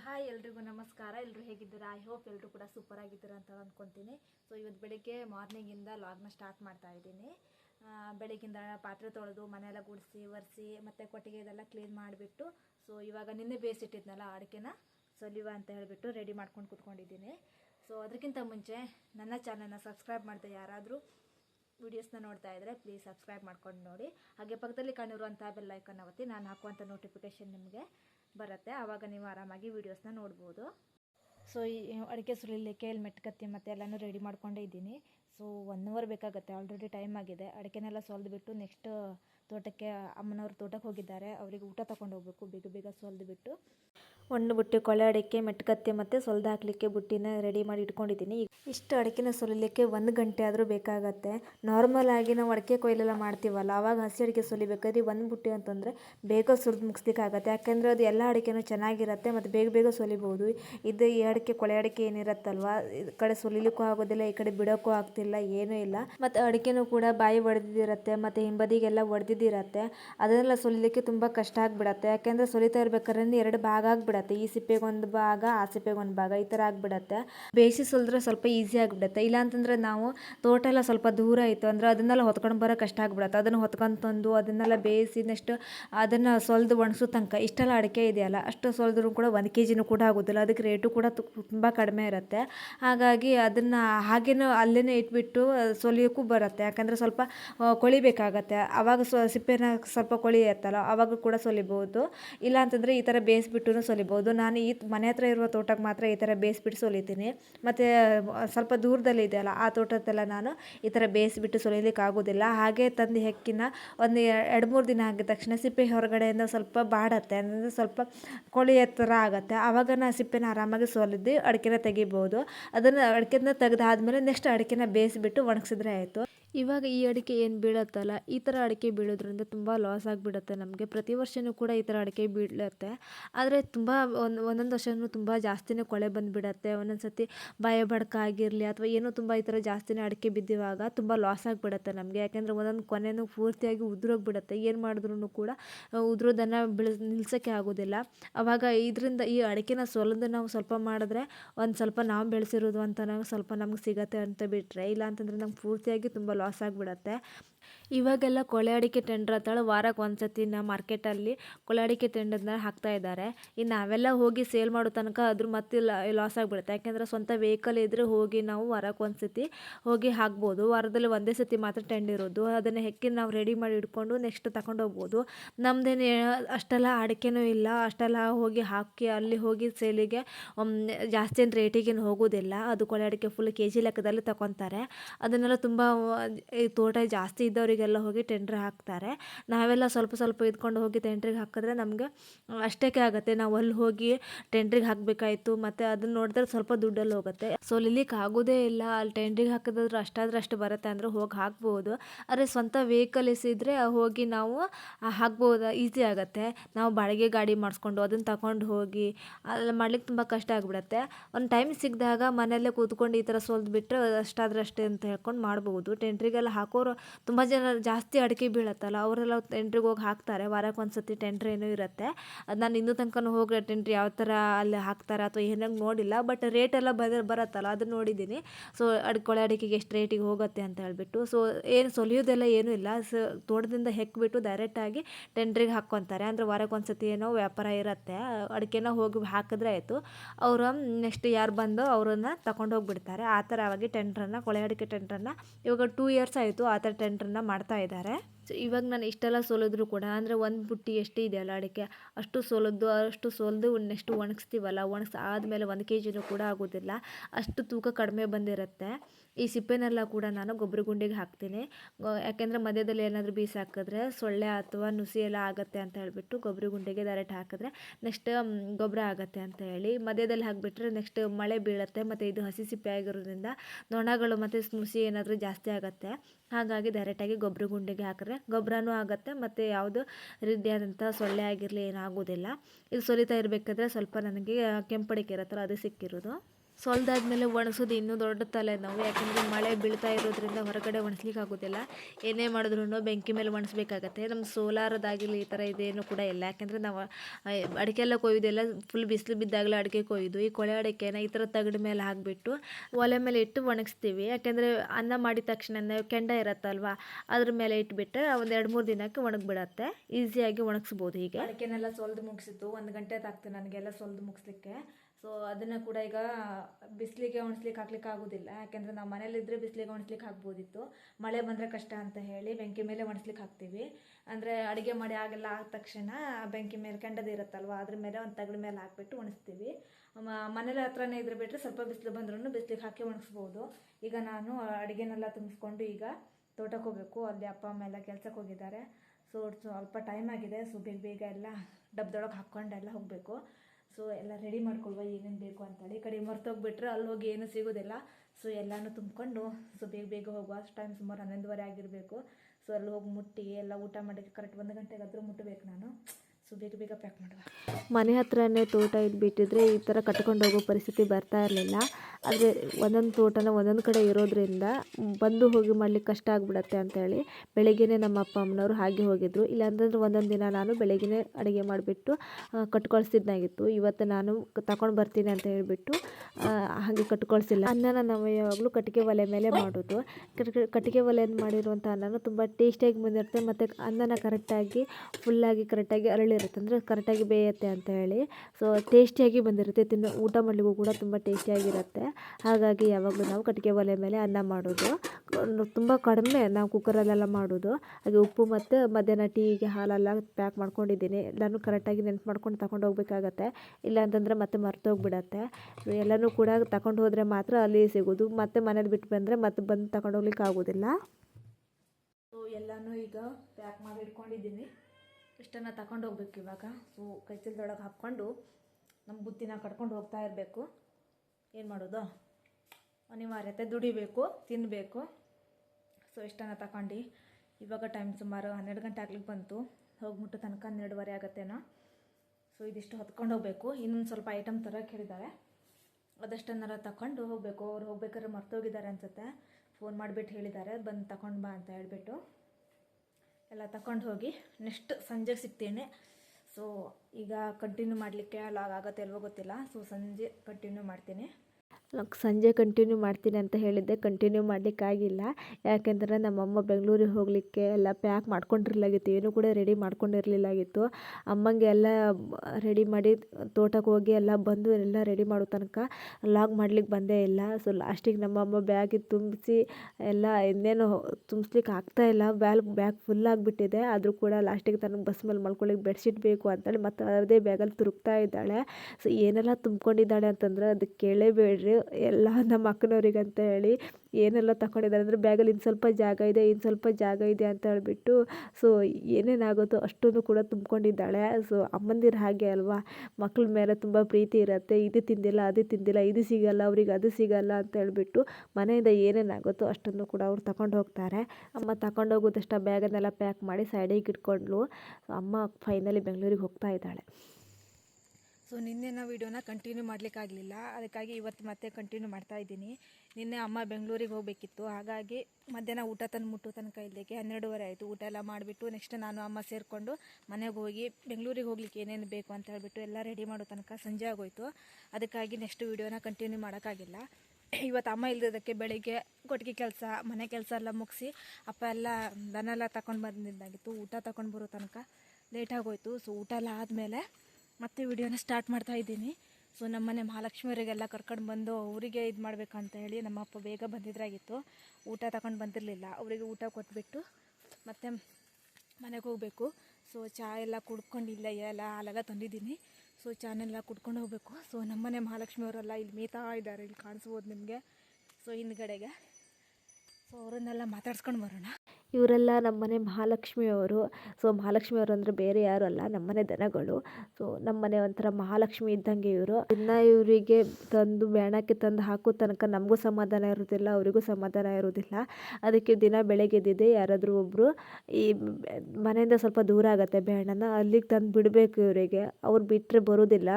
Hi ಎಲ್ರಿಗೂ ನಮಸ್ಕಾರ. ಎಲ್ಲರೂ ಹೇಗಿದ್ದೀರಾ? ಐ ಹೋಪ್ ಎಲ್ಲರೂ ಕೂಡ ಸೂಪರ್ ಆಗಿದ್ದೀರಾ ಅಂತ ಅಂದ್ಕೊತೀನಿ ಸೊ ಇವತ್ತು ಬೆಳಿಗ್ಗೆ ಮಾರ್ನಿಂಗಿಂದ ಲಾಗ್ನ ಸ್ಟಾರ್ಟ್ ಮಾಡ್ತಾ ಇದ್ದೀನಿ. ಬೆಳಗ್ಗಿಂದ ಪಾತ್ರೆ ತೊಳೆದು, ಮನೆಯೆಲ್ಲ ಗುಡಿಸಿ, ಒರೆಸಿ, ಮತ್ತು ಕೊಟ್ಟಿಗೆ ಇದೆಲ್ಲ ಕ್ಲೀನ್ ಮಾಡಿಬಿಟ್ಟು ಸೊ ಇವಾಗ ನಿನ್ನೆ ಬೇಯಿಸಿಟ್ಟಿದ್ನಲ್ಲ ಅಡಿಕೆನ ಸೊಲಿವ ಅಂತ ಹೇಳಿಬಿಟ್ಟು ರೆಡಿ ಮಾಡ್ಕೊಂಡು ಕೂತ್ಕೊಂಡಿದ್ದೀನಿ. ಸೊ ಅದಕ್ಕಿಂತ ಮುಂಚೆ ನನ್ನ ಚಾನಲ್ನ ಸಬ್ಸ್ಕ್ರೈಬ್ ಮಾಡಿದೆ ಯಾರಾದರೂ ವಿಡಿಯೋಸ್ನ ನೋಡ್ತಾ ಇದ್ದರೆ ಪ್ಲೀಸ್ ಸಬ್ಸ್ಕ್ರೈಬ್ ಮಾಡ್ಕೊಂಡು ನೋಡಿ. ಹಾಗೆ ಪಕ್ಕದಲ್ಲಿ ಕಾಣಿರುವಂಥ ಬೆಲ್ ಅವತ್ತಿ ನಾನು ಹಾಕುವಂಥ ನೋಟಿಫಿಕೇಷನ್ ನಿಮಗೆ. ಬರುತ್ತೆ. ಆವಾಗ ನೀವು ಆರಾಮಾಗಿ ವೀಡಿಯೋಸ್ನ ನೋಡ್ಬೋದು. ಸೊ ಈ ಅಡಿಕೆ ಸುಲಿಲಿಕ್ಕೆ ಹೆಲ್ಮೆಟ್ ಕತ್ತಿ ಮತ್ತು ಎಲ್ಲನೂ ರೆಡಿ ಮಾಡ್ಕೊಂಡೇ ಇದ್ದೀನಿ. ಸೊ ಒನ್ ಅವರ್ ಬೇಕಾಗುತ್ತೆ. ಆಲ್ರೆಡಿ ಟೈಮ್ ಆಗಿದೆ. ಅಡಿಕೆನೆಲ್ಲ ಸೊಲ್ದುಬಿಟ್ಟು ನೆಕ್ಸ್ಟ್ ತೋಟಕ್ಕೆ ಅಮ್ಮನವ್ರ ತೋಟಕ್ಕೆ ಹೋಗಿದ್ದಾರೆ. ಅವರಿಗೆ ಊಟ ತಗೊಂಡು ಹೋಗ್ಬೇಕು. ಬೇಗ ಬೇಗ ಸೊಲ್ದು ಬಿಟ್ಟು ಒಂದು ಬುಟ್ಟಿ, ಕೊಳೆ ಅಡಿಕೆ, ಮೆಟ್ಕತ್ತೆ ಮತ್ತು ಸೊಲ್ದು ಹಾಕ್ಲಿಕ್ಕೆ ಬುಟ್ಟಿನ ರೆಡಿ ಮಾಡಿ ಇಟ್ಕೊಂಡಿದ್ದೀನಿ. ಇಷ್ಟು ಅಡಿಕೆನ ಸುಲಿಲಿಕ್ಕೆ ಒಂದು ಗಂಟೆ ಆದರೂ ಬೇಕಾಗತ್ತೆ. ನಾರ್ಮಲ್ ಆಗಿ ನಾವು ಅಡಿಕೆ ಕೊಯ್ಲೆಲ್ಲ ಮಾಡ್ತೀವಲ್ಲ ಆವಾಗ ಹಸಿ ಅಡಿಕೆ ಸುಲಿಬೇಕಾದ್ರೆ ಒಂದು ಬುಟ್ಟಿ ಅಂತಂದರೆ ಬೇಗ ಸುಲಿದು ಮುಗಿಸ್ಲಿಕ್ಕಾಗತ್ತೆ. ಯಾಕೆಂದರೆ ಅದು ಎಲ್ಲ ಅಡಿಕೆನೂ ಚೆನ್ನಾಗಿರುತ್ತೆ ಮತ್ತು ಬೇಗ ಬೇಗ ಸುಲಿಬೋದು. ಇದು ಈ ಅಡಿಕೆ, ಕೊಳೆ ಅಡಿಕೆ ಏನಿರುತ್ತಲ್ವ, ಈ ಕಡೆ ಸುಲಿಲಿಕ್ಕೂ ಆಗೋದಿಲ್ಲ, ಈ ಕಡೆ ಬಿಡೋಕ್ಕೂ ಆಗ್ತಿಲ್ಲ, ಏನೂ ಇಲ್ಲ. ಮತ್ತು ಅಡಿಕೆನೂ ಕೂಡ ಬಾಯಿ ಒಡೆದಿರುತ್ತೆ, ಮತ್ತು ಹಿಂಬದಿಗೆಲ್ಲ ಒಡೆದಿದ್ದಿರತ್ತೆ ಅದನ್ನೆಲ್ಲ ಸುಲಿಲಿಕ್ಕೆ ತುಂಬ ಕಷ್ಟ ಆಗಿಬಿಡತ್ತೆ. ಯಾಕೆಂದರೆ ಸುಲಿತಾ ಇರಬೇಕಾದ್ರೆ ಎರಡು ಭಾಗ ಆಗಿಬಿಡತ್ತೆ. ಈ ಸಿಪ್ಪೆಗೊಂದು ಭಾಗ, ಆ ಸಿಪ್ಪೆಗೆ ಒಂದು ಭಾಗ, ಈ ಥರ ಆಗ್ಬಿಡತ್ತೆ. ಬೇಯಿಸಿ ಸುಲಿದ್ರೆ ಸ್ವಲ್ಪ ಈಸಿ ಆಗಿಬಿಡತ್ತೆ. ಇಲ್ಲಾಂತಂದ್ರೆ ನಾವು ತೋಟ ಎಲ್ಲ ಸ್ವಲ್ಪ ದೂರ ಇತ್ತು ಅಂದರೆ ಅದನ್ನೆಲ್ಲ ಹೊತ್ಕೊಂಡು ಬರೋ ಕಷ್ಟ ಆಗ್ಬಿಡತ್ತೆ. ಅದನ್ನು ಹೊತ್ಕೊಂಡು ತಂದು ಅದನ್ನೆಲ್ಲ ಬೇಯಿಸಿ ನೆಕ್ಸ್ಟ್ ಅದನ್ನು ಸೊಲ್ದು ಒಣಸೋ ತನಕ, ಇಷ್ಟೆಲ್ಲ ಅಡಿಕೆ ಇದೆಯಲ್ಲ, ಅಷ್ಟು ಸೊಲ್ದ್ರೂ ಕೂಡ ಒಂದು ಕೆ ಜಿನೂ ಕೂಡ ಆಗೋದಿಲ್ಲ. ಅದಕ್ಕೆ ರೇಟು ಕೂಡ ತುಂಬ ಕಡಿಮೆ ಇರುತ್ತೆ. ಹಾಗಾಗಿ ಅದನ್ನು ಹಾಗೇನೂ ಅಲ್ಲೇ ಇಟ್ಬಿಟ್ಟು ಸೊಲಿಯೋಕ್ಕೂ ಬರುತ್ತೆ. ಯಾಕಂದರೆ ಸ್ವಲ್ಪ ಕೊಳಿಬೇಕಾಗತ್ತೆ. ಆವಾಗ ಸ್ವ ಸಿಪ್ಪೆನ ಸ್ವಲ್ಪ ಕೊಳಿಯತ್ತಲ್ಲ ಆವಾಗ ಕೂಡ ಸೊಲಿಬಹುದು ಇಲ್ಲಾಂತಂದರೆ ಈ ಥರ ಬೇಯಿಸ್ಬಿಟ್ಟು ಸೊಲಿಬೋದು. ನಾನು ಈ ಮನೆ ಹತ್ರ ಇರುವ ತೋಟಕ್ಕೆ ಮಾತ್ರ ಈ ಥರ ಬೇಯಿಸ್ಬಿಟ್ಟು ಸೊಲಿತೀನಿ. ಮತ್ತು ಸ್ವಲ್ಪ ದೂರದಲ್ಲಿ ಇದೆಯಲ್ಲ ಆ ತೋಟದೆಲ್ಲ ನಾನು ಈ ಥರ ಬೇಯಿಸ್ಬಿಟ್ಟು ಸೊಲಿಲಿಕ್ಕೆ ಆಗೋದಿಲ್ಲ. ಹಾಗೆ ತಂದು ಹೆಕ್ಕಿನ ಒಂದು ಎರಡು ಮೂರು ದಿನ ಆಗಿದ ತಕ್ಷಣ ಸಿಪ್ಪೆ ಹೊರಗಡೆಯಿಂದ ಸ್ವಲ್ಪ ಬಾಡತ್ತೆ. ಅಂದರೆ ಸ್ವಲ್ಪ ಕೋಳಿ ಥರ ಆಗುತ್ತೆ. ಆವಾಗ ನಾನು ಸಿಪ್ಪೆನ ಆರಾಮಾಗಿ ಸೋಲಿದ್ದು ಅಡಿಕೆನ ತೆಗಿಬೋದು. ಅದನ್ನು ಅಡಿಕೆನ ತೆಗೆದಾದ್ಮೇಲೆ ನೆಕ್ಸ್ಟ್ ಅಡಿಕೆನ ಬೇಯಿಸ್ಬಿಟ್ಟು ಒಣಗಿಸಿದ್ರೆ ಆಯಿತು. ಇವಾಗ ಈ ಅಡಿಕೆ ಏನು ಬೀಳುತ್ತಲ್ಲ, ಈ ಥರ ಅಡಿಕೆ ಬೀಳೋದ್ರಿಂದ ತುಂಬ ಲಾಸ್ ಆಗಿಬಿಡುತ್ತೆ ನಮಗೆ. ಪ್ರತಿ ವರ್ಷವೂ ಕೂಡ ಈ ಥರ ಅಡಿಕೆ ಬೀಳುತ್ತೆ. ಆದರೆ ತುಂಬ ಒಂದು, ಒಂದೊಂದು ವರ್ಷವೂ ತುಂಬ ಜಾಸ್ತಿನೇ ಕೊಳೆ ಬಂದುಬಿಡತ್ತೆ. ಒಂದೊಂದು ಸರ್ತಿ ಬಾಯ ಬಡ್ಕ ಆಗಿರಲಿ ಅಥವಾ ಏನೋ ತುಂಬ ಈ ಥರ ಜಾಸ್ತಿನೇ ಅಡಿಕೆ ಬಿದ್ದಿವಾಗ ತುಂಬ ಲಾಸ್ ಆಗಿಬಿಡತ್ತೆ ನಮಗೆ. ಯಾಕೆಂದರೆ ಒಂದೊಂದು ಕೊನೆನೂ ಪೂರ್ತಿಯಾಗಿ ಉದುರೋಗ್ಬಿಡತ್ತೆ. ಏನು ಮಾಡಿದ್ರೂ ಕೂಡ ಉದುರೋದನ್ನು ಬೆಳೆ, ನಿಲ್ಸೋಕ್ಕೆ ಆಗೋದಿಲ್ಲ. ಆವಾಗ ಇದರಿಂದ ಈ ಅಡಿಕೆನ ಸೊಲಿದು ನಾವು ಸ್ವಲ್ಪ ಮಾಡಿದ್ರೆ ಒಂದು ಸ್ವಲ್ಪ ನಾವು ಬೆಳೆಸಿರೋದು ಅಂತ ನಾವು ಸ್ವಲ್ಪ ನಮ್ಗೆ ಸಿಗತ್ತೆ ಅಂತ ಬಿಟ್ಟರೆ ಇಲ್ಲ ಅಂತಂದರೆ ನಮ್ಗೆ ಪೂರ್ತಿಯಾಗಿ ತುಂಬ ಲಾಸ್ ಆಗಿಬಿಡತ್ತೆ. ಇವಾಗೆಲ್ಲ ಕೊಳೆ ಅಡಿಕೆ ಟೆಂಡ್ರ್ ಅಂತಾಳೆ ವಾರಕ್ಕೆ ಒಂದು ನಮ್ಮ ಮಾರ್ಕೆಟಲ್ಲಿ ಕೊಳೆ ಅಡಿಕೆ ಟೆಂಡರ್ನ ಹಾಕ್ತಾ ಇದ್ದಾರೆ. ಇನ್ನು ನಾವೆಲ್ಲ ಹೋಗಿ ಸೇಲ್ ಮಾಡೋ ತನಕ ಅದ್ರ ಮತ್ತೆ ಲಾಸ್ ಆಗಿಬಿಡುತ್ತೆ. ಯಾಕೆಂದ್ರೆ ಸ್ವಂತ ವೆಹಿಕಲ್ ಇದ್ದರೆ ಹೋಗಿ ನಾವು ವಾರಕ್ಕೆ ಒಂದು ಸತಿ ಹೋಗಿ ಹಾಕ್ಬೋದು. ವಾರದಲ್ಲಿ ಒಂದೇ ಸತಿ ಮಾತ್ರ ಟೆಂಡ್ ಇರೋದು. ಅದನ್ನು ಹೆಕ್ಕಿ ನಾವು ರೆಡಿ ಮಾಡಿ ಇಟ್ಕೊಂಡು ನೆಕ್ಸ್ಟ್ ತಗೊಂಡು ಹೋಗ್ಬೋದು. ನಮ್ಮದೇನು ಅಷ್ಟೆಲ್ಲ ಅಡಿಕೆನೂ ಇಲ್ಲ. ಅಷ್ಟೆಲ್ಲ ಹೋಗಿ ಹಾಕಿ ಅಲ್ಲಿ ಹೋಗಿ ಸೇಲಿಗೆ ಜಾಸ್ತಿ ಏನು ರೇಟಿಗೇನು ಹೋಗೋದಿಲ್ಲ. ಅದು ಕೊಳೆ ಅಡಿಕೆ ಫುಲ್ ಕೆ ಜಿ ಲೆಕ್ಕದಲ್ಲಿ ತಗೊತಾರೆ ಅದನ್ನೆಲ್ಲ ತುಂಬ, ಈ ತೋಟ ಜಾಸ್ತಿ ಇದ್ದವರಿಗೆಲ್ಲ ಹೋಗಿ ಟೆಂಡ್ರ್ ಹಾಕ್ತಾರೆ. ನಾವೆಲ್ಲ ಸ್ವಲ್ಪ ಸ್ವಲ್ಪ ಇದ್ಕೊಂಡು ಹೋಗಿ ಟೆಂಡ್ರಿಗೆ ಹಾಕಿದ್ರೆ ನಮಗೆ ಅಷ್ಟಕ್ಕೆ ಆಗುತ್ತೆ. ನಾವು ಅಲ್ಲಿ ಹೋಗಿ ಟೆಂಡ್ರಿಗೆ ಹಾಕಬೇಕಾಯ್ತು, ಮತ್ತು ಅದನ್ನ ನೋಡಿದ್ರೆ ಸ್ವಲ್ಪ ದುಡ್ಡಲ್ಲಿ ಹೋಗುತ್ತೆ. ಸೊಲಿಲಿಕ್ಕೆ ಆಗೋದೇ ಇಲ್ಲ. ಅಲ್ಲಿ ಟೆಂಡ್ರಿಗೆ ಹಾಕಿದ್ರೆ ಅಷ್ಟಾದ್ರೆ ಅಷ್ಟು ಬರುತ್ತೆ ಅಂದರೆ ಹೋಗಿ ಹಾಕ್ಬೋದು. ಆದರೆ ಸ್ವಂತ ವೆಹಿಕಲ್ಸ್ ಇದ್ದರೆ ಹೋಗಿ ನಾವು ಹಾಕ್ಬೋದು? ಈಸಿ ಆಗುತ್ತೆ. ನಾವು ಬಾಡಿಗೆ ಗಾಡಿ ಮಾಡಿಸ್ಕೊಂಡು ಅದನ್ನು ತಗೊಂಡು ಹೋಗಿ ಅಲ್ಲ ಮಾಡ್ಲಿಕ್ಕೆ ತುಂಬ ಕಷ್ಟ ಆಗಿಬಿಡುತ್ತೆ. ಒಂದು ಟೈಮ್ ಸಿಕ್ಕಿದಾಗ ಮನೆಯಲ್ಲೇ ಕೂತ್ಕೊಂಡು ಈ ಥರ ಸೋಲ್ದು ಬಿಟ್ಟರೆ ಅಷ್ಟಾದ್ರೆ ಅಷ್ಟೇ ಅಂತ ಹೇಳ್ಕೊಂಡು ಮಾಡ್ಬೋದು. ಟೆಂಟ್ರಿಗೆಲ್ಲ ಹಾಕೋರು ತುಂಬ ಜನ ಜಾಸ್ತಿ ಅಡಿಕೆ ಬೀಳತ್ತಲ್ಲ, ಅವರೆಲ್ಲ ಟೆಂಟ್ರಿಗೆ ಹೋಗಿ ಹಾಕ್ತಾರೆ. ವಾರಕ್ಕೆ ಒಂದು ಸತಿ ಟೆಂಟ್ರ್ ಏನೋ ಇರುತ್ತೆ. ಅದು ನಾನು ಇನ್ನೂ ತನಕ ಹೋಗಿ ಟೆಂಟ್ರಿ ಯಾವ ಥರ ಅಲ್ಲಿ ಹಾಕ್ತಾರೆ ಅಥವಾ ಏನಂಗೆ ನೋಡಿಲ್ಲ ಬಟ್ ರೇಟ್ ಎಲ್ಲ ಬದ, ಬರುತ್ತಲ್ಲ ಅದನ್ನ ನೋಡಿದ್ದೀನಿ. ಸೊ ಅಡ್ಕೊಳೆ ಅಡಿಕೆಗೆ ಎಷ್ಟು ರೇಟಿಗೆ ಹೋಗುತ್ತೆ ಅಂತ ಹೇಳಿಬಿಟ್ಟು ಸೊ ಏನು ಸೊಲಿಯೋದೆಲ್ಲ ಏನೂ ಇಲ್ಲ. ಸ ತೋಟದಿಂದ ಹೆಕ್ಬಿಟ್ಟು ಡೈರೆಕ್ಟಾಗಿ ಟೆಂಡ್ರಿಗೆ ಹಾಕ್ಕೊತಾರೆ. ಅಂದರೆ ವಾರಕ್ಕೆ ಒಂದು ಸತಿ ಏನೋ ವ್ಯಾಪಾರ ಇರುತ್ತೆ. ಅಡಿಕೆನ ಹೋಗಿ ಹಾಕಿದ್ರೆ ಆಯಿತು. ಅವರು ನೆಕ್ಸ್ಟ್ ಯಾರು ಬಂದು ಅವರನ್ನು ತಗೊಂಡು ಹೋಗಿಬಿಡ್ತಾರೆ. ಆ ಥರವಾಗಿ ಟೆಂಡ್ರನ್ನು ಕೊಳೆ ಅಡಿಕೆ ಟೆಂಡ್ರನ್ನು ಇವಾಗ ಟೂ ಇಯರ್ಸ್ ಆಯಿತು ಆ ಥರ ಟೆಂಡ್ರನ್ನು ಮಾಡ್ತಾ ಇದ್ದಾರೆ. ಇವಾಗ ನಾನು ಇಷ್ಟೆಲ್ಲ ಸೋಲಿದ್ರು ಕೂಡ, ಅಂದರೆ ಒಂದು ಬುಟ್ಟಿ ಎಷ್ಟು ಇದೆಯಲ್ಲ ಅಡಿಕೆ, ಅಷ್ಟು ಸೋಲದ್ದು, ಅಷ್ಟು ಸೋಲ್ದು ನೆಕ್ಸ್ಟ್ ಒಣಗಿಸ್ತೀವಲ್ಲ, ಒಣಗ್ಸಿ ಆದಮೇಲೆ ಒಂದು ಕೆ ಜಿನೂ ಕೂಡ ಆಗೋದಿಲ್ಲ. ಅಷ್ಟು ತೂಕ ಕಡಿಮೆ ಬಂದಿರುತ್ತೆ. ಈ ಸಿಪ್ಪೆನೆಲ್ಲ ಕೂಡ ನಾನು ಗೊಬ್ಬರ ಗುಂಡಿಗೆ ಹಾಕ್ತೀನಿ. ಯಾಕೆಂದರೆ ಮಧ್ಯದಲ್ಲಿ ಏನಾದರೂ ಬೀಸ್ ಹಾಕಿದ್ರೆ ಸೊಳ್ಳೆ ಅಥವಾ ನುಸಿ ಎಲ್ಲ ಆಗುತ್ತೆ ಅಂತ ಹೇಳಿಬಿಟ್ಟು ಗೊಬ್ಬರ ಗುಂಡಿಗೆ ಡೈರೆಕ್ಟ್ ಹಾಕಿದ್ರೆ ನೆಕ್ಸ್ಟ್ ಗೊಬ್ಬರ ಆಗುತ್ತೆ ಅಂತ ಹೇಳಿ ಮಧ್ಯದಲ್ಲಿ ಹಾಕಿಬಿಟ್ರೆ ನೆಕ್ಸ್ಟ್ ಮಳೆ ಬೀಳುತ್ತೆ ಮತ್ತು ಇದು ಹಸಿ ಸಿಪ್ಪೆ ಆಗಿರೋದ್ರಿಂದ ನೊಣಗಳು ಮತ್ತು ನುಸಿ ಏನಾದರೂ ಜಾಸ್ತಿ ಆಗುತ್ತೆ. ಹಾಗಾಗಿ ಡೈರೆಕ್ಟಾಗಿ ಗೊಬ್ಬರ ಗುಂಡಿಗೆ ಹಾಕಿದ್ರೆ ಗೊಬ್ಬರನೂ ಆಗುತ್ತೆ ಮತ್ತು ಯಾವುದು ರೀತಿಯಾದಂಥ ಸೊಳ್ಳೆ ಆಗಿರಲಿ ಏನಾಗೋದಿಲ್ಲ. ಇದು ಸೊಲಿತಾ ಇರಬೇಕಾದ್ರೆ ಸ್ವಲ್ಪ ನನಗೆ ಕೆಂಪಡಿಕೆ ಇರುತ್ತಲ್ಲ ಅದು ಸಿಕ್ಕಿರೋದು. ಸೊಲ್ದಾದ್ಮೇಲೆ ಒಣಸೋದು ಇನ್ನೂ ದೊಡ್ಡ ತಲೆ ನಾವು. ಯಾಕಂದರೆ ಮಳೆ ಬೀಳ್ತಾ ಇರೋದ್ರಿಂದ ಹೊರಗಡೆ ಒಣಸ್ಲಿಕ್ಕೆ ಆಗೋದಿಲ್ಲ. ಏನೇ ಮಾಡಿದ್ರೂ ಬೆಂಕಿ ಮೇಲೆ ಒಣಸ್ಬೇಕಾಗತ್ತೆ. ನಮ್ಮ ಸೋಲಾರದಾಗಿರಲಿ ಈ ಥರ ಇದೇನು ಕೂಡ ಇಲ್ಲ. ಯಾಕೆಂದರೆ ನಾವು ಅಡಿಕೆ ಎಲ್ಲ ಕೊಯ್ಯೋದೆಲ್ಲ ಫುಲ್ ಬಿಸಿಲು ಬಿದ್ದಾಗಲೇ ಅಡಿಕೆ ಕೊಯ್ದು ಈ ಕೊಳೆ ಅಡಿಕೆನ ಈ ಥರ ತಗಡ ಮೇಲೆ ಹಾಕಿಬಿಟ್ಟು ಒಲೆ ಮೇಲೆ ಇಟ್ಟು ಒಣಗಿಸ್ತೀವಿ. ಯಾಕೆಂದರೆ ಅನ್ನ ಮಾಡಿದ ತಕ್ಷಣ ಕೆಂಡ ಇರತ್ತಲ್ವ, ಅದ್ರ ಮೇಲೆ ಇಟ್ಬಿಟ್ಟು ಒಂದು ಎರಡು ಮೂರು ದಿನಕ್ಕೆ ಒಣಗಿಬಿಡತ್ತೆ. ಈಸಿಯಾಗಿ ಒಣಗಿಸ್ಬೋದು ಹೀಗೆ. ಅಡಿಕೆನೆಲ್ಲ ಸೊಲ್ದು ಮುಗಿಸಿತ್ತು. ಒಂದು ಗಂಟೆ ತಾಕ್ತು ನನಗೆಲ್ಲ ಸೊಲ್ದು ಮುಗಿಸ್ಲಿಕ್ಕೆ. ಸೊ ಅದನ್ನು ಕೂಡ ಈಗ ಬಿಸಿಲಿಗೆ ಒಣಸ್ಲಿಕ್ಕೆ ಹಾಕ್ಲಿಕ್ಕೆ ಆಗೋದಿಲ್ಲ. ಯಾಕೆಂದರೆ ನಾವು ಮನೇಲಿದ್ದರೆ ಬಿಸಿಲಿಗೆ ಒಣಸ್ಲಿಕ್ಕೆ ಹಾಕ್ಬೋದಿತ್ತು. ಮಳೆ ಬಂದರೆ ಕಷ್ಟ ಅಂತ ಹೇಳಿ ಬೆಂಕಿ ಮೇಲೆ ಒಣಸ್ಲಿಕ್ಕೆ ಹಾಕ್ತೀವಿ. ಅಂದರೆ ಅಡುಗೆ ಮಾಡಿ ಆಗೆಲ್ಲ ಆದ ತಕ್ಷಣ ಬೆಂಕಿ ಮೇಲೆ ಕೆಂಡದಿರುತ್ತಲ್ವ ಅದ್ರ ಮೇಲೆ ಒಂದು ತಗಡ ಮೇಲೆ ಹಾಕ್ಬಿಟ್ಟು ಒಣಸ್ತೀವಿ. ಮನೇಲಿ ಹತ್ರನೇ ಇದ್ರೆ ಬಿಟ್ಟರೆ ಸ್ವಲ್ಪ ಬಿಸಿಲು ಬಂದ್ರೂ ಬಿಸಿಲಿಗೆ ಹಾಕಿ ಒಣಗಿಸ್ಬೋದು ಈಗ ನಾನು ಅಡುಗೆನೆಲ್ಲ ತುಂಬಿಸ್ಕೊಂಡು ಈಗ ತೋಟಕ್ಕೆ ಹೋಗಬೇಕು. ಅಲ್ಲಿ ಅಪ್ಪ, ಅಮ್ಮ ಎಲ್ಲ ಕೆಲ್ಸಕ್ಕೆ ಹೋಗಿದ್ದಾರೆ. ಸೊ ಸ್ವಲ್ಪ ಟೈಮ್ ಆಗಿದೆ. ಸೊ ಬೇಗ ಬೇಗ ಎಲ್ಲ ಡಬ್ದೊಳಗೆ ಹಾಕ್ಕೊಂಡೆಲ್ಲ ಹೋಗಬೇಕು. ಸೊ ಎಲ್ಲ ರೆಡಿ ಮಾಡ್ಕೊಳ್ವ, ಏನೇನು ಬೇಕು ಅಂತೇಳಿ. ಈ ಕಡೆ ಮರ್ತೋಗ್ಬಿಟ್ರೆ ಅಲ್ಲಿ ಹೋಗಿ ಏನೂ ಸಿಗೋದಿಲ್ಲ. ಸೊ ಎಲ್ಲನೂ ತುಂಬಿಕೊಂಡು ಸೊ ಬೇಗ ಬೇಗ ಹೋಗುವ. ಅಷ್ಟು ಟೈಮ್ ಸುಮಾರು ಹನ್ನೊಂದುವರೆ ಆಗಿರಬೇಕು. ಸೊ ಅಲ್ಲಿ ಹೋಗಿ ಮುಟ್ಟಿ, ಎಲ್ಲ ಊಟ ಮಾಡಿ ಕರೆಕ್ಟ್ ಒಂದು ಗಂಟೆಗಾದರೂ ಮುಟ್ಟಬೇಕು ನಾನು. ಸೊ ಬೇಗ ಬೇಗ ಪ್ಯಾಕ್ ಮಾಡುವ. ಮನೆ ಹತ್ರನೇ ತೋಟ ಇದ್ಬಿಟ್ಟಿದ್ರೆ ಈ ಥರ ಕಟ್ಕೊಂಡು ಹೋಗೋ ಪರಿಸ್ಥಿತಿ ಬರ್ತಾ ಇರಲಿಲ್ಲ. ಆದರೆ ಒಂದೊಂದು ತೋಟನ ಒಂದೊಂದು ಕಡೆ ಇರೋದ್ರಿಂದ ಬಂದು ಹೋಗಿ ಮಾಡ್ಲಿಕ್ಕೆ ಕಷ್ಟ ಆಗಿಬಿಡತ್ತೆ ಅಂತೇಳಿ ಬೆಳಗ್ಗೆನೇ ನಮ್ಮ ಅಪ್ಪ ಅಮ್ಮನವರು ಹಾಗೆ ಹೋಗಿದ್ರು. ಇಲ್ಲಾಂತಂದ್ರೆ ಒಂದೊಂದು ದಿನ ನಾನು ಬೆಳಗ್ಗೆನೇ ಅಡುಗೆ ಮಾಡಿಬಿಟ್ಟು ಕಟ್ಕೊಳ್ಸಿದ್ದಾಗಿತ್ತು ಇವತ್ತು ನಾನು ತಗೊಂಡು ಬರ್ತೀನಿ ಅಂತ ಹೇಳಿಬಿಟ್ಟು ಹಾಗೆ ಕಟ್ಕೊಳ್ಸಿಲ್ಲ. ಅನ್ನನ ನಾವು ಯಾವಾಗಲೂ ಕಟ್ಟಿಗೆ ಒಲೆ ಮೇಲೆ ಮಾಡೋದು. ಕಟ್ಟಿಗೆ ಒಲೆಯನ್ನು ಮಾಡಿರುವಂಥ ಅನ್ನನ ತುಂಬ ಟೇಸ್ಟಿಯಾಗಿ ಬಂದಿರುತ್ತೆ ಮತ್ತು ಅನ್ನನ ಕರೆಕ್ಟಾಗಿ ಫುಲ್ಲಾಗಿ ಕರೆಕ್ಟಾಗಿ ಅರಳಿರುತ್ತೆ. ಅಂದರೆ ಕರೆಕ್ಟಾಗಿ ಬೇಯುತ್ತೆ ಅಂತ ಹೇಳಿ. ಸೊ ಟೇಸ್ಟಿಯಾಗಿ ಬಂದಿರುತ್ತೆ. ತಿನ್ನೋ, ಊಟ ಮಾಡಲಿಕ್ಕೂ ಕೂಡ ತುಂಬ ಟೇಸ್ಟಿಯಾಗಿರುತ್ತೆ ಹಾಗಾಗಿ ಯಾವಾಗಲೂ ನಾವು ಕಟ್ಟಿಗೆ ಒಲೆ ಮೇಲೆ ಅನ್ನ ಮಾಡೋದು. ತುಂಬ ಕಡಿಮೆ ನಾವು ಕುಕ್ಕರಲ್ಲೆಲ್ಲ ಮಾಡೋದು. ಹಾಗೆ ಉಪ್ಪು ಮತ್ತು ಮಧ್ಯಾಹ್ನ ಟೀಗೆ ಹಾಲೆಲ್ಲ ಪ್ಯಾಕ್ ಮಾಡ್ಕೊಂಡಿದ್ದೀನಿ. ಎಲ್ಲನೂ ಕರೆಕ್ಟಾಗಿ ನೆನ್ಪು ಮಾಡ್ಕೊಂಡು ತಗೊಂಡು ಹೋಗಬೇಕಾಗತ್ತೆ. ಇಲ್ಲ ಅಂತಂದರೆ ಮತ್ತೆ ಮರ್ತೋಗ್ಬಿಡತ್ತೆ. ಎಲ್ಲನೂ ಕೂಡ ತಗೊಂಡು ಹೋದರೆ ಮಾತ್ರ ಅಲ್ಲಿ ಸಿಗೋದು. ಮತ್ತೆ ಮನೇಲಿ ಬಿಟ್ಟು ಬಂದರೆ ಮತ್ತೆ ಬಂದು ತಗೊಂಡು ಹೋಗ್ಲಿಕ್ಕೆ ಆಗೋದಿಲ್ಲ. ಸೊ ಎಲ್ಲನೂ ಈಗ ಪ್ಯಾಕ್ ಮಾಡಿ ಇಟ್ಕೊಂಡಿದ್ದೀನಿ. ಇಷ್ಟನ್ನು ತಗೊಂಡು ಹೋಗ್ಬೇಕು ಇವಾಗ. ಸೊ ಕೈ ಚೀಲದೊಳಗೆ ಹಾಕ್ಕೊಂಡು ನಮ್ಮ ಬುತ್ತಿನ ಕಟ್ಕೊಂಡು ಹೋಗ್ತಾ ಇರಬೇಕು. ಏನು ಮಾಡೋದು? ಅನಿವಾರ್ಯತೆ ದುಡಿಬೇಕು ತಿನ್ನಬೇಕು ಸೊ ಇಷ್ಟನ್ನು ತಗೊಂಡು ಇವಾಗ ಟೈಮ್ ಸುಮಾರು ಹನ್ನೆರಡು ಗಂಟೆ ಆಗ್ಲಿಕ್ಕೆ ಬಂತು. ಹೋಗ್ಬಿಟ್ಟು ತನಕ ಹನ್ನೆರಡುವರೆ ಆಗತ್ತೇನೋ. ಸೊ ಇದಿಷ್ಟು ಹೊತ್ಕೊಂಡು ಹೋಗಬೇಕು. ಇನ್ನೊಂದು ಸ್ವಲ್ಪ ಐಟಮ್ ತರಕ್ಕೆ ಹೇಳಿದ್ದಾರೆ. ಅದಷ್ಟನ್ನಾರ ತಗೊಂಡು ಹೋಗಬೇಕು. ಅವ್ರು ಹೋಗ್ಬೇಕಾದ್ರೆ ಮರ್ತೋಗಿದ್ದಾರೆ ಅನ್ಸುತ್ತೆ. ಫೋನ್ ಮಾಡಿಬಿಟ್ಟು ಹೇಳಿದ್ದಾರೆ. ಬಂದು ತಗೊಂಡು ಬಾ ಅಂತ ಹೇಳಿಬಿಟ್ಟು. ಎಲ್ಲ ತಕೊಂಡು ಹೋಗಿ ನೆಕ್ಸ್ಟ್ ಸಂಜೆಗೆ ಸಿಗ್ತೀನಿ. ಸೊ ಈಗ ಕಂಟಿನ್ಯೂ ಮಾಡಲಿಕ್ಕೆ ಲಾಗ್ ಆಗತ್ತೆ ಇಲ್ವೋ ಗೊತ್ತಿಲ್ಲ. ಸೊ ಸಂಜೆ ಕಂಟಿನ್ಯೂ ಮಾಡ್ತೀನಿ. ಸಂಜೆ ಕಂಟಿನ್ಯೂ ಮಾಡ್ತೀನಿ ಅಂತ ಹೇಳಿದ್ದೆ ಕಂಟಿನ್ಯೂ ಮಾಡಲಿಕ್ಕಾಗಿಲ್ಲ ಯಾಕೆಂದರೆ ನಮ್ಮಮ್ಮ ಬೆಂಗಳೂರಿಗೆ ಹೋಗಲಿಕ್ಕೆ ಎಲ್ಲ ಪ್ಯಾಕ್ ಮಾಡ್ಕೊಂಡಿರ್ಲಾಗಿತ್ತು, ಏನು ಕೂಡ ರೆಡಿ ಮಾಡ್ಕೊಂಡಿರಲಿಲ್ಲಾಗಿತ್ತು. ಅಮ್ಮಂಗೆ ಎಲ್ಲ ರೆಡಿ ಮಾಡಿ ತೋಟಕ್ಕೆ ಹೋಗಿ ಎಲ್ಲ ಬಂದು ಎಲ್ಲ ರೆಡಿ ಮಾಡೋ ತನಕ ಲಾಗ್ ಮಾಡ್ಲಿಕ್ಕೆ ಬಂದೇ ಇಲ್ಲ. ಸೊ ಲಾಸ್ಟಿಗೆ ನಮ್ಮಮ್ಮ ಬ್ಯಾಗಿಗೆ ತುಂಬಿಸಿ ಎಲ್ಲ ಇನ್ನೇನು ತುಂಬಿಸ್ಲಿಕ್ಕೆ ಆಗ್ತಾ ಇಲ್ಲ. ಬ್ಯಾಲ್ ಬ್ಯಾಗ್ ಫುಲ್ ಆಗಿಬಿಟ್ಟಿದೆ. ಆದರೂ ಕೂಡ ಲಾಸ್ಟಿಗೆ ತನಗೆ ಬಸ್ ಮೇಲೆ ಮಲ್ಕೊಳ್ಳಿಕ್ಕೆ ಬೆಡ್ಶೀಟ್ ಬೇಕು ಅಂತೇಳಿ ಮತ್ತು ಅದೇ ಬ್ಯಾಗಲ್ಲಿ ತುರುಕ್ತಾ ಇದ್ದಾಳೆ. ಸೊ ಏನೆಲ್ಲ ತುಂಬ್ಕೊಂಡಿದ್ದಾಳೆ ಅಂತಂದ್ರೆ ಅದಕ್ಕೆ ಕೇಳೇಬೇಡ್ರಿ ಎಲ್ಲ ನಮ್ಮ ಅಕ್ಕನವ್ರಿಗೆ ಅಂತ ಹೇಳಿ, ಏನೆಲ್ಲ ತಗೊಂಡಿದ್ದಾರೆ ಅಂದರೆ ಬ್ಯಾಗಲ್ಲಿ ಇನ್ನು ಸ್ವಲ್ಪ ಜಾಗ ಇದೆ ಇನ್ನು ಸ್ವಲ್ಪ ಜಾಗ ಇದೆ ಅಂತ ಹೇಳಿಬಿಟ್ಟು ಸೊ ಏನೇನಾಗುತ್ತೋ ಅಷ್ಟನ್ನು ಕೂಡ ತುಂಬ್ಕೊಂಡಿದ್ದಾಳೆ. ಸೊ ಅಮ್ಮಂದಿರ ಹಾಗೆ ಅಲ್ವಾ? ಮಕ್ಳ ಮೇಲೆ ತುಂಬ ಪ್ರೀತಿ ಇರುತ್ತೆ. ಇದು ತಿಂದಿಲ್ಲ, ಅದು ತಿಂದಿಲ್ಲ, ಇದು ಸಿಗಲ್ಲ, ಅವ್ರಿಗೆ ಅದು ಸಿಗಲ್ಲ ಅಂತ ಹೇಳಿಬಿಟ್ಟು ಮನೆಯಿಂದ ಏನೇನಾಗುತ್ತೋ ಅಷ್ಟನ್ನು ಕೂಡ ಅವ್ರು ತಗೊಂಡು ಹೋಗ್ತಾರೆ. ಅಮ್ಮ ತಗೊಂಡು ಹೋಗೋದಷ್ಟು ಆ ಬ್ಯಾಗನ್ನೆಲ್ಲ ಪ್ಯಾಕ್ ಮಾಡಿ ಸೈಡಿಗೆ ಇಟ್ಕೊಂಡ್ಲು ಅಮ್ಮ ಫೈನಲಿ ಬೆಂಗಳೂರಿಗೆ ಹೋಗ್ತಾ ಇದ್ದಾಳೆ. ಸೊ ನಿನ್ನೆ ನಾವು ವೀಡಿಯೋನ ಕಂಟಿನ್ಯೂ ಮಾಡಲಿಕ್ಕಾಗಲಿಲ್ಲ ಅದಕ್ಕಾಗಿ ಇವತ್ತು ಮತ್ತೆ ಕಂಟಿನ್ಯೂ ಮಾಡ್ತಾ ಇದ್ದೀನಿ. ನಿನ್ನೆ ಅಮ್ಮ ಬೆಂಗಳೂರಿಗೆ ಹೋಗಬೇಕಿತ್ತು. ಹಾಗಾಗಿ ಮಧ್ಯಾಹ್ನ ಊಟ ತಂದು ಮುಟ್ಟು ತನಕ ಇಲ್ಲದಕ್ಕೆ ಹನ್ನೆರಡುವರೆ ಆಯಿತು. ಊಟ ಎಲ್ಲ ಮಾಡಿಬಿಟ್ಟು ನೆಕ್ಸ್ಟ್ ನಾನು ಅಮ್ಮ ಸೇರಿಕೊಂಡು ಮನೆಗೆ ಹೋಗಿ ಬೆಂಗಳೂರಿಗೆ ಹೋಗ್ಲಿಕ್ಕೆ ಏನೇನು ಬೇಕು ಅಂತ ಹೇಳಿಬಿಟ್ಟು ಎಲ್ಲ ರೆಡಿ ಮಾಡೋ ತನಕ ಸಂಜೆ ಆಗೋಯ್ತು. ಅದಕ್ಕಾಗಿ ನೆಕ್ಸ್ಟ್ ವೀಡಿಯೋನ ಕಂಟಿನ್ಯೂ ಮಾಡೋಕ್ಕಾಗಿಲ್ಲ. ಇವತ್ತು ಅಮ್ಮ ಇಲ್ಲದಕ್ಕೆ ಬೆಳಿಗ್ಗೆ ಕೊಟ್ಟಿಗೆ ಕೆಲಸ, ಮನೆ ಕೆಲಸ ಎಲ್ಲ ಮುಗಿಸಿ ಅಪ್ಪ ಎಲ್ಲ ದನ ಎಲ್ಲ ತಗೊಂಡು ಬಂದಿದ್ದಾಗಿತ್ತು. ಊಟ ತಗೊಂಡು ಬರೋ ತನಕ ಲೇಟ್ ಆಗೋಯ್ತು. ಸೊ ಊಟ ಎಲ್ಲ ಆದಮೇಲೆ ಮತ್ತೆ ವಿಡಿಯೋನ ಸ್ಟಾರ್ಟ್ ಮಾಡ್ತಾ ಇದ್ದೀನಿ. ಸೊ ನಮ್ಮನೆ ಮಹಾಲಕ್ಷ್ಮಿಯವರಿಗೆಲ್ಲ ಕರ್ಕೊಂಡು ಬಂದು ಅವರಿಗೆ ಇದು ಮಾಡಬೇಕಂತ ಹೇಳಿ ನಮ್ಮ ಅಪ್ಪ ಬೇಗ ಬಂದಿದ್ರಾಗಿತ್ತು. ಊಟ ತಗೊಂಡು ಬಂದಿರಲಿಲ್ಲ. ಅವರಿಗೆ ಊಟ ಕೊಟ್ಬಿಟ್ಟು ಮತ್ತೆ ಮನೆಗೆ ಹೋಗಬೇಕು. ಸೊ ಚಹಾ ಎಲ್ಲ ಕುಡ್ಕೊಂಡು ಇಲ್ಲ ಎಲ್ಲ ಹಾಲೆಲ್ಲ ತಂದಿದ್ದೀನಿ. ಸೊ ಚಾನೆಲ್ಲ ಕುಡ್ಕೊಂಡು ಹೋಗಬೇಕು. ಸೊ ನಮ್ಮನೆ ಮಹಾಲಕ್ಷ್ಮಿಯವರೆಲ್ಲ ಇಲ್ಲಿ ಮೀತಾ ಇದ್ದಾರೆ. ಇಲ್ಲಿ ಕಾಣಿಸ್ಬೋದು ನಿಮಗೆ. ಸೊ ಹಿಂದ್ಗಡೆಗೆ. ಸೊ ಅವರನ್ನೆಲ್ಲ ಮಾತಾಡ್ಸ್ಕೊಂಡು ಬರೋಣ. ಇವರೆಲ್ಲ ನಮ್ಮನೆ ಮಹಾಲಕ್ಷ್ಮಿಯವರು ಸೊ ಮಹಾಲಕ್ಷ್ಮಿಯವರು ಅಂದರೆ ಬೇರೆ ಯಾರು ಅಲ್ಲ, ನಮ್ಮನೆ ದನಗಳು. ಸೊ ನಮ್ಮನೆ ಒಂಥರ ಮಹಾಲಕ್ಷ್ಮಿ ಇದ್ದಂಗೆ ಇವರು. ದಿನ ಇವರಿಗೆ ತಂದು ಬೇಣಕ್ಕೆ ತಂದು ಹಾಕೋ ತನಕ ನಮಗೂ ಸಮಾಧಾನ ಇರೋದಿಲ್ಲ, ಅವರಿಗೂ ಸಮಾಧಾನ ಇರೋದಿಲ್ಲ. ಅದಕ್ಕೆ ದಿನ ಬೆಳಗ್ಗೆದ್ದಿದೆ ಯಾರಾದರೂ ಒಬ್ಬರು ಈ ಮನೆಯಿಂದ ಸ್ವಲ್ಪ ದೂರ ಆಗುತ್ತೆ ಬ್ಯಾಣನ ಅಲ್ಲಿಗೆ ತಂದು ಬಿಡಬೇಕು ಇವರಿಗೆ. ಅವ್ರು ಬಿಟ್ಟರೆ ಬರೋದಿಲ್ಲ,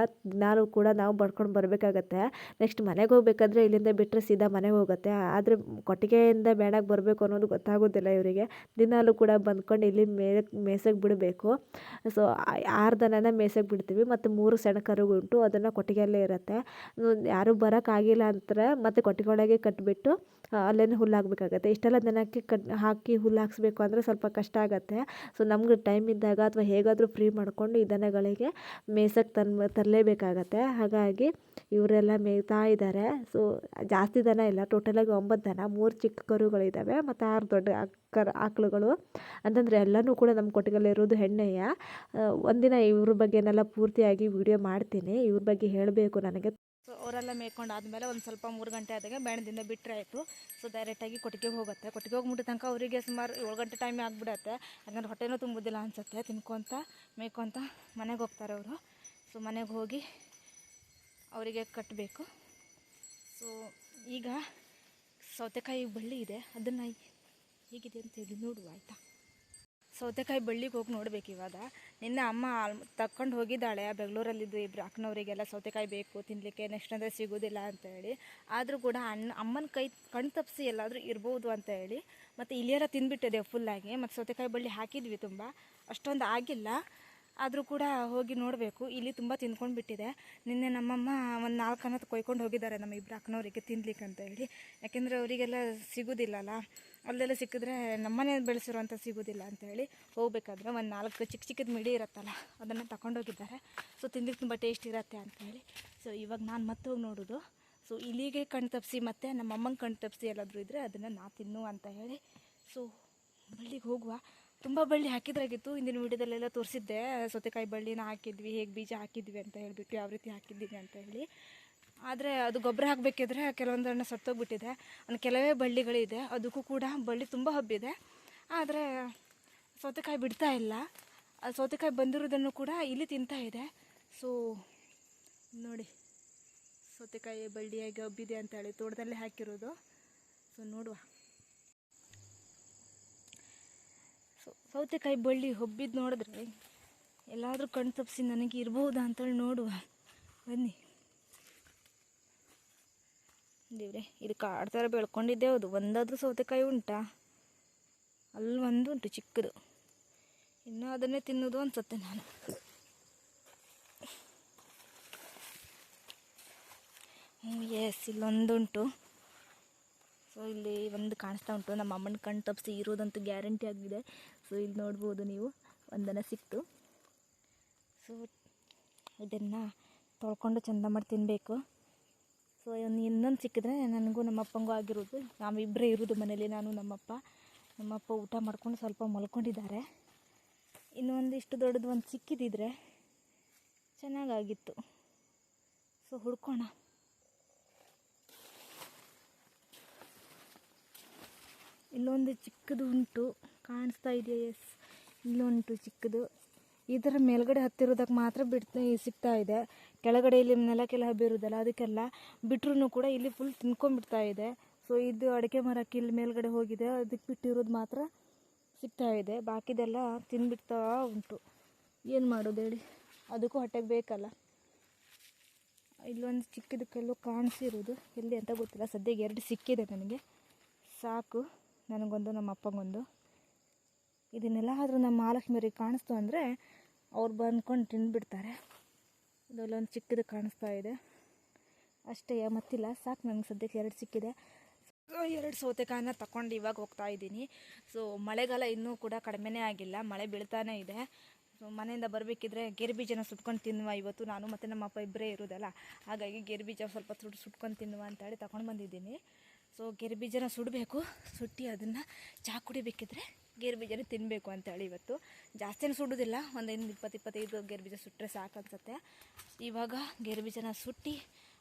ನಾನು ಕೂಡ ನಾವು ಬಡ್ಕೊಂಡು ಬರಬೇಕಾಗತ್ತೆ. ನೆಕ್ಸ್ಟ್ ಮನೆಗೆ ಹೋಗ್ಬೇಕಾದ್ರೆ ಇಲ್ಲಿಂದ ಬಿಟ್ಟರೆ ಸೀದಾ ಮನೆಗೆ ಹೋಗುತ್ತೆ. ಆದರೆ ಕೊಟ್ಟಿಗೆಯಿಂದ ಬ್ಯಾಣಕ್ಕೆ ಬರಬೇಕು ಅನ್ನೋದು ಗೊತ್ತಾಗೋದಿಲ್ಲ ಇವರಿಗೆ. ದಿನಾಲೂ ಕೂಡ ಬಂದ್ಕೊಂಡು ಇಲ್ಲಿ ಮೇಲೆ ಮೇಸಕ್ಕೆ ಬಿಡಬೇಕು. ಸೊ ಆರು ದನನ ಮೇಸಕ್ಕೆ ಬಿಡ್ತೀವಿ. ಮತ್ತು ಮೂರು ಸಣ್ಣ ಕರುಗುಂಟು ಅದನ್ನು ಕೊಟ್ಟಿಗೆಯಲ್ಲೇ ಇರುತ್ತೆ. ಯಾರೂ ಬರೋಕ್ಕಾಗಿಲ್ಲ ಅಂತಾರೆ ಮತ್ತು ಕೊಟ್ಟಿಗೆ ಒಳಗೆ ಕಟ್ಟಿಬಿಟ್ಟು ಅಲ್ಲೇ ಹುಲ್ಲು ಹಾಕಬೇಕಾಗತ್ತೆ. ಇಷ್ಟೆಲ್ಲ ದನಕ್ಕೆ ಕಟ್, ಹಾಕಿ ಹುಲ್ಲು ಹಾಕಿಸ್ಬೇಕು ಅಂದರೆ ಸ್ವಲ್ಪ ಕಷ್ಟ ಆಗುತ್ತೆ. ಸೊ ನಮ್ಗೆ ಟೈಮ್ ಇದ್ದಾಗ ಅಥವಾ ಹೇಗಾದರೂ ಫ್ರೀ ಮಾಡಿಕೊಂಡು ಈ ದನಗಳಿಗೆ ಮೇಸಕ್ಕೆ ತನ್ ತರಲೇಬೇಕಾಗತ್ತೆ. ಹಾಗಾಗಿ ಇವರೆಲ್ಲ ಮೇಯ್ತಾ ಇದ್ದಾರೆ ಸೊ ಜಾಸ್ತಿ ದನ ಇಲ್ಲ. ಟೋಟಲಾಗಿ ಒಂಬತ್ತು ದನ. ಮೂರು ಚಿಕ್ಕ ಕರುಗಳಿದ್ದಾವೆ ಮತ್ತು ಆರು ದೊಡ್ಡ ಕರು ಆಕಳುಗಳು. ಅಂತಂದರೆ ಎಲ್ಲನೂ ಕೂಡ ನಮ್ಮ ಕೊಟ್ಟಿಗೆಲ್ಲಿರೋದು ಹೆಣ್ಣೆಯ ಒಂದಿನ ಇವ್ರ ಬಗ್ಗೆನೆಲ್ಲ ಪೂರ್ತಿಯಾಗಿ ವಿಡಿಯೋ ಮಾಡ್ತೀನಿ. ಇವ್ರ ಬಗ್ಗೆ ಹೇಳಬೇಕು ನನಗೆ. ಸೊ ಅವರೆಲ್ಲ ಮೇಯ್ಕೊಂಡು ಆದಮೇಲೆ ಒಂದು ಸ್ವಲ್ಪ ಮೂರು ಗಂಟೆ ಆದಾಗ ಬೆಣ್ಣದಿಂದ ಬಿಟ್ಟರೆ ಆಯಿತು. ಸೊ ಡೈರೆಕ್ಟಾಗಿ ಕೊಟ್ಟಿಗೆ ಹೋಗುತ್ತೆ. ಕೊಟ್ಟಿಗೆ ಹೋಗ್ಬಿಟ್ಟ ತನಕ ಅವರಿಗೆ ಸುಮಾರು ಏಳು ಗಂಟೆ ಟೈಮ್ ಆಗಿಬಿಡತ್ತೆ. ಯಾಕಂದ್ರೆ ಹೊಟ್ಟೆನೂ ತುಂಬುದಿಲ್ಲ ಅನಿಸುತ್ತೆ. ತಿನ್ಕೊತ, ಮೇಯ್ಕೊತ ಮನೆಗೆ ಹೋಗ್ತಾರೆ ಅವರು. ಸೊ ಮನೆಗೆ ಹೋಗಿ ಅವರಿಗೆ ಕಟ್ಟಬೇಕು ಸೊ ಈಗ ಸೌತೆಕಾಯಿ ಬಳ್ಳಿ ಇದೆ. ಅದನ್ನು ಹೇಗಿದೆ ಅಂತೇಳಿ ನೋಡುವ, ಆಯಿತಾ? ಸೌತೆಕಾಯಿ ಬಳ್ಳಿಗೆ ಹೋಗಿ ನೋಡ್ಬೇಕು ಇವಾಗ. ನಿನ್ನೆ ಅಮ್ಮ ತಕ್ಕೊಂಡು ಹೋಗಿದ್ದಾಳೆ ಬೆಂಗಳೂರಲ್ಲಿದ್ದು ಇಬ್ಬರು ಅಕ್ಕನವರಿಗೆಲ್ಲ ಸೌತೆಕಾಯಿ ಬೇಕು ತಿನ್ನಲಿಕ್ಕೆ ನೆಕ್ಸ್ಟ್ ಅಂದರೆ ಸಿಗೋದಿಲ್ಲ ಅಂತ ಹೇಳಿ. ಆದರೂ ಕೂಡ ಅಣ್ಣ, ಅಮ್ಮನ ಕೈ ಕಣ್ ತಪ್ಪಿಸಿ ಎಲ್ಲಾದರೂ ಇರ್ಬೋದು ಅಂತ ಹೇಳಿ. ಮತ್ತು ಇಲ್ಲಿಯಾರ ತಿಂದುಬಿಟ್ಟಿದೆ ಫುಲ್ಲಾಗಿ ಮತ್ತು ಸೌತೆಕಾಯಿ ಬಳ್ಳಿ ಹಾಕಿದ್ವಿ ತುಂಬ. ಅಷ್ಟೊಂದು ಆಗಿಲ್ಲ. ಆದರೂ ಕೂಡ ಹೋಗಿ ನೋಡಬೇಕು. ಇಲ್ಲಿ ತುಂಬ ತಿಂದ್ಕೊಂಡು ಬಿಟ್ಟಿದೆ. ನಿನ್ನೆ ನಮ್ಮಮ್ಮ ಒಂದು ನಾಲ್ಕು ಅನ್ನೋದು ಕೊಯ್ಕೊಂಡು ಹೋಗಿದ್ದಾರೆ ನಮ್ಮ ಇಬ್ಬರು ಅಕ್ಕನವರಿಗೆ ತಿನ್ಲಿಕ್ಕೆ ಅಂತ ಹೇಳಿ. ಯಾಕೆಂದರೆ ಅವರಿಗೆಲ್ಲ ಸಿಗೋದಿಲ್ಲಲ್ಲ. ಅಲ್ಲೆಲ್ಲ ಸಿಕ್ಕಿದ್ರೆ ನಮ್ಮನೆ ಬೆಳೆಸಿರುವಂಥ ಸಿಗೋದಿಲ್ಲ ಅಂತ ಹೇಳಿ ಹೋಗಬೇಕಾದ್ರೆ ಒಂದು ನಾಲ್ಕು ಚಿಕ್ಕ ಚಿಕ್ಕದ ಮಿಡಿ ಇರುತ್ತಲ್ಲ, ಅದನ್ನು ತಗೊಂಡೋಗಿದ್ದಾರೆ ಸೊ ತಿಂದಿಕ್ಕೆ ತುಂಬ ಟೇಸ್ಟ್ ಇರುತ್ತೆ ಅಂತ ಹೇಳಿ. ಸೊ ಇವಾಗ ನಾನು ಮತ್ತೆ ಹೋಗಿ ನೋಡೋದು. ಸೊ ಇಲ್ಲಿಗೆ ಕಣ್ ತಪ್ಪಿಸಿ ಮತ್ತು ನಮ್ಮ ಅಮ್ಮಂಗೆ ಕಣ್ ತಪ್ಪಿಸಿ ಎಲ್ಲಾದರೂ ಇದ್ದರೆ ಅದನ್ನು ನಾ ತಿನ್ನು ಅಂತ ಹೇಳಿ. ಸೊ ಬಳ್ಳಿಗೆ ಹೋಗುವ. ತುಂಬ ಬಳ್ಳಿ ಹಾಕಿದ್ರಾಗಿತ್ತು. ಹಿಂದಿನ ವೀಡಿಯೋದಲ್ಲೆಲ್ಲ ತೋರಿಸಿದ್ದೆ. ಸೌತೆಕಾಯಿ ಬಳ್ಳಿನ ಹಾಕಿದ್ವಿ, ಹೇಗೆ ಬೀಜ ಹಾಕಿದ್ವಿ ಅಂತ ಹೇಳಿಬಿಟ್ಟು, ಯಾವ ರೀತಿ ಹಾಕಿದ್ದೀವಿ ಅಂತ ಹೇಳಿ. ಆದರೆ ಅದು ಗೊಬ್ಬರ ಹಾಕಬೇಕಿದ್ರೆ ಕೆಲವೊಂದನ್ನು ಸತ್ತೋಗ್ಬಿಟ್ಟಿದೆ. ಒಂದು ಕೆಲವೇ ಬಳ್ಳಿಗಳಿದೆ. ಅದಕ್ಕೂ ಕೂಡ ಬಳ್ಳಿ ತುಂಬ ಹಬ್ಬಿದೆ. ಆದರೆ ಸೌತೆಕಾಯಿ ಬಿಡ್ತಾ ಇಲ್ಲ. ಸೌತೆಕಾಯಿ ಬಂದಿರೋದನ್ನು ಕೂಡ ಇಲ್ಲಿ ತಿಂತಾ ಇದೆ. ಸೊ, ನೋಡಿ. ಸೌತೆಕಾಯಿ ಬಳ್ಳಿಯಾಗಿ ಹಬ್ಬಿದೆ ಅಂತ ಹೇಳಿ ತೋಟದಲ್ಲೇ ಹಾಕಿರೋದು. ಸೊ, ನೋಡುವ. ಸೊ ಸೌತೆಕಾಯಿ ಬಳ್ಳಿ ಹೊಬ್ಬಿದ್ದು ನೋಡಿದ್ರೆ ಎಲ್ಲಾದರೂ ಕಣ್ ತಪ್ಪಿಸಿ ನನಗೆ ಇರ್ಬೋದಾ ಅಂತೇಳಿ ನೋಡುವ. ಬನ್ನಿ. ದೇವ್ರೆ, ಇದು ಕಾಡು ಥರ ಬೆಳ್ಕೊಂಡಿದ್ದೆ ಹೌದು. ಒಂದಾದ್ರೂ ಸೌತೆಕಾಯಿ ಉಂಟಾ? ಅಲ್ಲಿ ಒಂದು ಉಂಟು, ಚಿಕ್ಕದು. ಇನ್ನೂ ಅದನ್ನೇ ತಿನ್ನೋದು ಅನ್ಸುತ್ತೆ ನಾನು. ಹ್ಞೂ ಎಸ್ ಇಲ್ಲೊಂದುಂಟು ಸೊ ಇಲ್ಲಿ ಒಂದು ಕಾಣಿಸ್ತಾ ಉಂಟು. ನಮ್ಮ ಅಮ್ಮನ ಕಣ್ಣು ತಪ್ಪಿಸಿ ಇರೋದಂತೂ ಗ್ಯಾರಂಟಿ ಆಗಿದೆ. ಸೊ ಇಲ್ಲಿ ನೋಡ್ಬೋದು ನೀವು, ಒಂದನ್ನು ಸಿಕ್ತು. ಸೊ ಇದನ್ನು ತೊಳ್ಕೊಂಡು ಚಂದ ಮಾಡಿ ತಿನ್ನಬೇಕು ಸೊ ಇನ್ನೊಂದು ಸಿಕ್ಕಿದ್ರೆ ನನಗೂ ನಮ್ಮಪ್ಪಂಗೂ ಆಗಿರೋದು. ನಾವಿಬ್ಬರೇ ಇರೋದು ಮನೇಲಿ ನಾನು, ನಮ್ಮಪ್ಪ. ನಮ್ಮಪ್ಪ ಊಟ ಮಾಡ್ಕೊಂಡು ಸ್ವಲ್ಪ ಮಲ್ಕೊಂಡಿದ್ದಾರೆ. ಇನ್ನೊಂದಿಷ್ಟು ದೊಡ್ಡದು ಒಂದು ಸಿಕ್ಕಿದಿದ್ರೆ ಚೆನ್ನಾಗಾಗಿತ್ತು. ಸೊ ಹುಡ್ಕೋಣ. ಇಲ್ಲೊಂದು ಚಿಕ್ಕದು ಉಂಟು ಕಾಣಿಸ್ತಾ ಇದೆಯಾ? ಎಸ್ ಇಲ್ಲುಂಟು ಚಿಕ್ಕದು. ಇದರ ಮೇಲ್ಗಡೆ ಹತ್ತಿರೋದಕ್ಕೆ ಮಾತ್ರ ಬಿಡ್ತಾ, ಸಿಗ್ತಾ ಇದೆ. ಕೆಳಗಡೆ ಇಲ್ಲಿ ನೆಲಕ್ಕೆಲ್ಲ ಹಬ್ಬಿರೋದಲ್ಲ ಅದಕ್ಕೆಲ್ಲ ಬಿಟ್ರೂ ಕೂಡ ಇಲ್ಲಿ ಫುಲ್ ತಿನ್ಕೊಂಡ್ಬಿಡ್ತಾ ಇದೆ. ಸೊ ಇದು ಅಡಿಕೆ ಮರಕ್ಕೆ ಇಲ್ಲಿ ಮೇಲ್ಗಡೆ ಹೋಗಿದೆ. ಅದಕ್ಕೆ ಬಿಟ್ಟಿರೋದು ಮಾತ್ರ ಸಿಗ್ತಾ ಇದೆ. ಬಾಕಿದೆಲ್ಲ ತಿನ್ಬಿಡ್ತಾ ಉಂಟು. ಏನು ಮಾಡೋದು ಹೇಳಿ? ಅದಕ್ಕೂ ಹೊಟ್ಟೆಗೆ ಬೇಕಲ್ಲ. ಇಲ್ಲೊಂದು ಚಿಕ್ಕದಕ್ಕೆಲ್ಲೋ ಕಾಣಿಸಿರೋದು. ಎಲ್ಲಿ ಅಂತ ಗೊತ್ತಿಲ್ಲ. ಸದ್ಯಕ್ಕೆ ಎರಡು ಸಿಕ್ಕಿದೆ ನನಗೆ. ಸಾಕು. ನನಗೊಂದು ನಮ್ಮ ಅಪ್ಪಗೊಂದು ಇದನ್ನೆಲ್ಲ ಆದರೂ ನಮ್ಮ ಮಹಾಲಕ್ಷ್ಮಿಯವ್ರಿಗೆ ಕಾಣಿಸ್ತು ಅಂದರೆ ಅವ್ರು ಬಂದ್ಕೊಂಡು ತಿಂದುಬಿಡ್ತಾರೆ. ಇದರಲ್ಲೊಂದು ಚಿಕ್ಕದು ಕಾಣಿಸ್ತಾ ಇದೆ. ಅಷ್ಟೇ, ಮತ್ತಿಲ್ಲ. ಸಾಕು ನನಗೆ ಸದ್ಯಕ್ಕೆ ಎರಡು ಸಿಕ್ಕಿದೆ. ಸೊ ಎರಡು ಸೌತೆಕಾಯನ್ನ ತಗೊಂಡು ಇವಾಗ ಹೋಗ್ತಾ ಇದ್ದೀನಿ. ಸೊ ಮಳೆಗಾಲ ಇನ್ನೂ ಕೂಡ ಕಡಿಮೆನೇ ಆಗಿಲ್ಲ. ಮಳೆ ಬೀಳ್ತಾನೇ ಇದೆ. ಸೊ ಮನೆಯಿಂದ ಬರಬೇಕಿದ್ರೆ ಗೇರು ಬೀಜನ ಸುಟ್ಕೊಂಡು ತಿನ್ನುವ. ಇವತ್ತು ನಾನು ಮತ್ತು ನಮ್ಮ ಅಪ್ಪ ಇಬ್ಬರೇ ಇರೋದಲ್ಲ. ಹಾಗಾಗಿ ಗೇರು ಬೀಜ ಸ್ವಲ್ಪ ಸುಟ್ಟು ಸುಟ್ಕೊಂಡು ತಿನ್ನುವ ಅಂತೇಳಿ ತಗೊಂಡು ಬಂದಿದ್ದೀನಿ. ಸೊ ಗೇರು ಬೀಜನ ಸುಡಬೇಕು. ಸುಟ್ಟಿ ಅದನ್ನು ಚಹಾ ಕುಡಿಬೇಕಿದ್ರೆ ಗೇರು ಬೀಜನ ತಿನ್ನಬೇಕು ಅಂತೇಳಿ ಇವತ್ತು. ಜಾಸ್ತಿನೂ ಸುಡೋದಿಲ್ಲ. ಒಂದೈದು ಇಪ್ಪತ್ತು, ಇಪ್ಪತ್ತೈದು ಗೇರು ಬೀಜ ಸುಟ್ಟರೆ ಸಾಕು ಅನ್ಸುತ್ತೆ ಇವಾಗ ಗೇರು ಬೀಜನ ಸುಟ್ಟಿ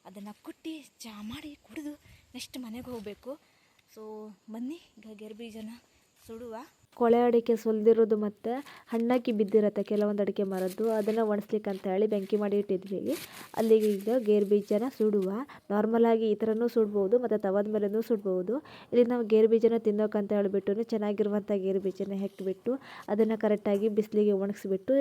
ಅದನ್ನು ಕುಟ್ಟಿ ಚಾ ಮಾಡಿ ಕುಡಿದು ನೆಕ್ಸ್ಟ್ ಮನೆಗೆ ಹೋಗಬೇಕು. ಸೊ ಬನ್ನಿ ಈಗ ಗೇರು ಬೀಜನ ಸುಡುವ. ಕೊಳೆ ಅಡಿಕೆ ಸುಲಿದಿರೋದು ಮತ್ತು ಹಣ್ಣಾಕಿ ಬಿದ್ದಿರತ್ತೆ ಕೆಲವೊಂದು ಅಡಿಕೆ ಮರದ್ದು. ಅದನ್ನು ಒಣಸ್ಲಿಕ್ಕೆ ಅಂತ ಹೇಳಿ ಬೆಂಕಿ ಮಾಡಿ ಇಟ್ಟಿದ್ವಿ. ಅಲ್ಲಿಗೆ ಈಗ ಗೇರು ಬೀಜನ ಸುಡುವ. ನಾರ್ಮಲಾಗಿ ಈ ಥರನೂ ಸುಡ್ಬೋದು, ಮತ್ತು ತವದ ಮೇಲೂ ಸುಡ್ಬೋದು. ಇಲ್ಲಿ ನಾವು ಗೇರು ಬೀಜನ ತಿನ್ನೋಕಂತ ಹೇಳಿಬಿಟ್ಟು ಚೆನ್ನಾಗಿರುವಂಥ ಗೇರು ಬೀಜನ ಹೆಕ್ಕಿಬಿಟ್ಟು ಅದನ್ನು ಕರೆಕ್ಟಾಗಿ ಬಿಸಿಲಿಗೆ ಒಣಗಿಸ್ಬಿಟ್ಟು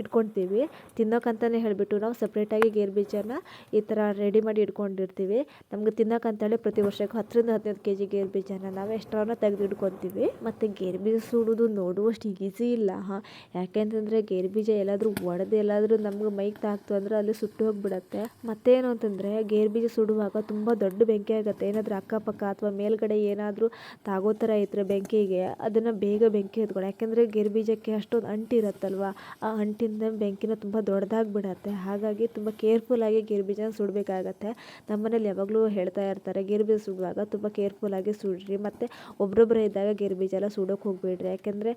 ಇಟ್ಕೊತೀವಿ ತಿನ್ನೋಕಂತಲೇ ಹೇಳಿಬಿಟ್ಟು ನಾವು ಸಪ್ರೇಟಾಗಿ ಗೇರು ಬೀಜನ ಈ ಥರ ರೆಡಿ ಮಾಡಿ ಇಟ್ಕೊಂಡಿರ್ತೀವಿ. ನಮ್ಗೆ ತಿನ್ನೋಕಂತೇಳಿ ಪ್ರತಿ ವರ್ಷಕ್ಕೂ ಹತ್ತರಿಂದ ಹದಿನೈದು ಕೆ ಜಿ ಗೇರು ಬೀಜನ ನಾವು ಎಷ್ಟ್ರನ್ನ ತೆಗೆದು ಇಟ್ಕೊತೀವಿ ಮತ್ತು ಗೇರು ಬೀಜ ಸುಡೋದು ನೋಡುವಷ್ಟು ಈಸಿ ಇಲ್ಲ, ಹಾಂ? ಯಾಕೆಂತಂದರೆ ಗೇರು ಬೀಜ ಎಲ್ಲಾದರೂ ಒಡೆದು ಎಲ್ಲಾದರೂ ನಮ್ಗೆ ಮೈಗೆ ತಾಕ್ತು ಅಂದರೆ ಅಲ್ಲಿ ಸುಟ್ಟು ಹೋಗ್ಬಿಡತ್ತೆ. ಮತ್ತೇನು ಅಂತಂದರೆ ಗೇರು ಬೀಜ ಸುಡುವಾಗ ತುಂಬ ದೊಡ್ಡ ಬೆಂಕಿ ಆಗುತ್ತೆ. ಏನಾದರೂ ಅಕ್ಕಪಕ್ಕ ಅಥವಾ ಮೇಲ್ಗಡೆ ಏನಾದರೂ ತಾಗೋ ಥರ ಇದ್ದರೆ ಬೆಂಕಿಗೆ ಅದನ್ನು ಬೇಗ ಬೆಂಕಿ ಎತ್ಕೊಳ್ಳಿ ಯಾಕೆಂದರೆ ಗೇರು ಬೀಜಕ್ಕೆ ಅಷ್ಟೊಂದು ಅಂಟಿರುತ್ತಲ್ವ ಆ ಅಂಟಿಂದ ಬೆಂಕಿನ ತುಂಬ ದೊಡ್ಡದಾಗ್ಬಿಡತ್ತೆ ಹಾಗಾಗಿ ತುಂಬ ಕೇರ್ಫುಲ್ಲಾಗಿ ಗೇರು ಬೀಜನ ಸುಡಬೇಕಾಗತ್ತೆ. ನಮ್ಮನೇಲಿ ಯಾವಾಗಲೂ ಹೇಳ್ತಾ ಇರ್ತಾರೆ ಗೇರು ಬೀಜ ಸುಡುವಾಗ ತುಂಬ ಕೇರ್ಫುಲ್ಲಾಗಿ ಸುಡ್ರಿ. ಮತ್ತು ಒಬ್ಬೊಬ್ಬರೇ ಇದ್ದಾಗ ಗೇರು ಬೀಜ ಎಲ್ಲ ಸುಡೋಕೆ ಹೋಗ್ಬೇಡ್ರಿ. ಯಾಕೆಂದರೆ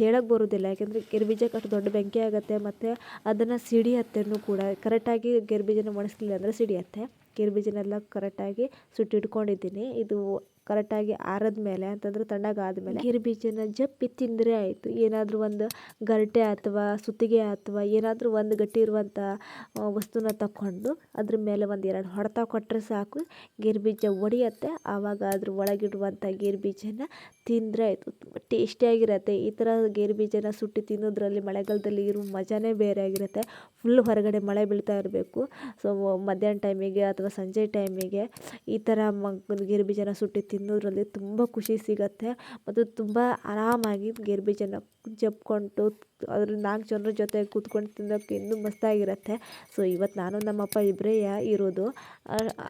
ಹೇಳಕ್ಕೆ ಬರೋದಿಲ್ಲ. ಯಾಕೆಂದರೆ ಗೇರು ಬೀಜಕ್ಕೆ ಅಷ್ಟು ದೊಡ್ಡ ಬೆಂಕಿ ಆಗುತ್ತೆ ಮತ್ತು ಅದನ್ನು ಸಿಡಿಯತ್ತೆನೂ ಕೂಡ ಕರೆಕ್ಟಾಗಿ ಗೇರು ಬೀಜನ ಒಣಗಿಸ್ಲಿಲ್ಲ ಅಂದರೆ ಸಿಡಿಯತ್ತೆ ಗೇರು ಬೀಜನೆಲ್ಲ ಕರೆಕ್ಟಾಗಿ ಸುಟ್ಟಿಟ್ಕೊಂಡಿದ್ದೀನಿ. ಇದು ಕರೆಕ್ಟಾಗಿ ಆರದ ಮೇಲೆ ಅಂತಂದ್ರೆ ತಣ್ಣಗಾದ್ಮೇಲೆ ಗೇರು ಬೀಜನ ಜಪ್ಪಿ ತಿಂದರೆ ಆಯಿತು. ಏನಾದರೂ ಒಂದು ಗರಿಟೆ ಅಥವಾ ಸುತ್ತಿಗೆ ಅಥವಾ ಏನಾದರೂ ಒಂದು ಗಟ್ಟಿ ಇರುವಂಥ ವಸ್ತುನ ತಗೊಂಡು ಅದ್ರ ಮೇಲೆ ಒಂದು ಎರಡು ಹೊಡೆತ ಕೊಟ್ಟರೆ ಸಾಕು. ಗೇರು ಬೀಜ ಒಡೆಯತ್ತೆ. ಆವಾಗ ಅದ್ರ ಒಳಗಿಡುವಂಥ ಗೇರು ಬೀಜನ ತಿಂದರೆ ಆಯಿತು. ತುಂಬ ಟೇಸ್ಟಿಯಾಗಿರತ್ತೆ ಈ ಥರ ಗೇರು ಬೀಜನ ಸುಟ್ಟಿ ತಿನ್ನೋದ್ರಲ್ಲಿ ಮಳೆಗಾಲದಲ್ಲಿ ಇರುವ ಮಜಾನೇ ಬೇರೆ ಆಗಿರುತ್ತೆ. ಫುಲ್ ಹೊರಗಡೆ ಮಳೆ ಬೀಳ್ತಾ ಇರಬೇಕು. ಸೊ ಮಧ್ಯಾಹ್ನ ಟೈಮಿಗೆ ಅಥವಾ ಸಂಜೆ ಟೈಮಿಗೆ ಈ ಥರ ಮ ಗಿರ್ಬೀಜನ ಸುಟ್ಟಿ ತಿನ್ನೋದ್ರಲ್ಲಿ ತುಂಬ ಖುಷಿ ಸಿಗತ್ತೆ. ಮತ್ತು ತುಂಬ ಆರಾಮಾಗಿ ಗಿರ್ಬೀಜನ ಬೀಜನ ಜಪ್ಕೊಂಡು ಅದ್ರ ನಾಲ್ಕು ಜನರ ಜೊತೆ ಕೂತ್ಕೊಂಡು ತಿನ್ನೋಕ್ಕೆ ಇನ್ನೂ ಮಸ್ತಾಗಿರುತ್ತೆ. ಸೊ ಇವತ್ತು ನಾನು ನಮ್ಮಪ್ಪ ಇಬ್ಬರೇ ಇರೋದು.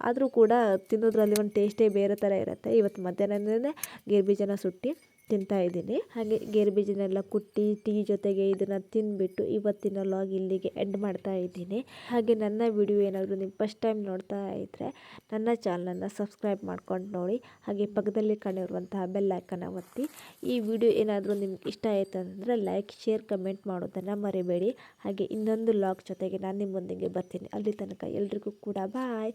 ಆದರೂ ಕೂಡ ತಿನ್ನೋದ್ರಲ್ಲಿ ಒಂದು ಟೇಸ್ಟೇ ಬೇರೆ ಥರ ಇರುತ್ತೆ. ಇವತ್ತು ಮಧ್ಯಾಹ್ನನೇ ಗಿರ್ಬೀಜನ ಸುಟ್ಟು ತಿಂತಾ ಇದ್ದೀನಿ. ಹಾಗೆ ಗೇರು ಬೀಜನೆಲ್ಲ ಕುಟ್ಟಿ, ಟೀ ಜೊತೆಗೆ ಇದನ್ನು ತಿಂದುಬಿಟ್ಟು ಇವತ್ತಿನ ಲಾಗ್ ಇಲ್ಲಿಗೆ ಎಂಡ್ ಮಾಡ್ತಾ ಇದ್ದೀನಿ. ಹಾಗೆ ನನ್ನ ವಿಡಿಯೋ ಏನಾದರೂ ನೀವು ಫಸ್ಟ್ ಟೈಮ್ ನೋಡ್ತಾ ಇದ್ದರೆ ನನ್ನ ಚಾನಲನ್ನು ಸಬ್ಸ್ಕ್ರೈಬ್ ಮಾಡ್ಕೊಂಡು ನೋಡಿ. ಹಾಗೆ ಪಕ್ಕದಲ್ಲಿ ಕಂಡಿರುವಂತಹ ಬೆಲ್ ಐಕನ್ನ ಒತ್ತಿ. ಈ ವಿಡಿಯೋ ಏನಾದರೂ ನಿಮ್ಗೆ ಇಷ್ಟ ಆಯಿತು ಅಂದರೆ ಲೈಕ್ ಶೇರ್ ಕಮೆಂಟ್ ಮಾಡೋದನ್ನು ಮರಿಬೇಡಿ. ಹಾಗೆ ಇನ್ನೊಂದು ಲಾಗ್ ಜೊತೆಗೆ ನಾನು ನಿಮ್ಮೊಂದಿಗೆ ಬರ್ತೀನಿ. ಅಲ್ಲಿ ತನಕ ಎಲ್ರಿಗೂ ಕೂಡ ಬಾಯ್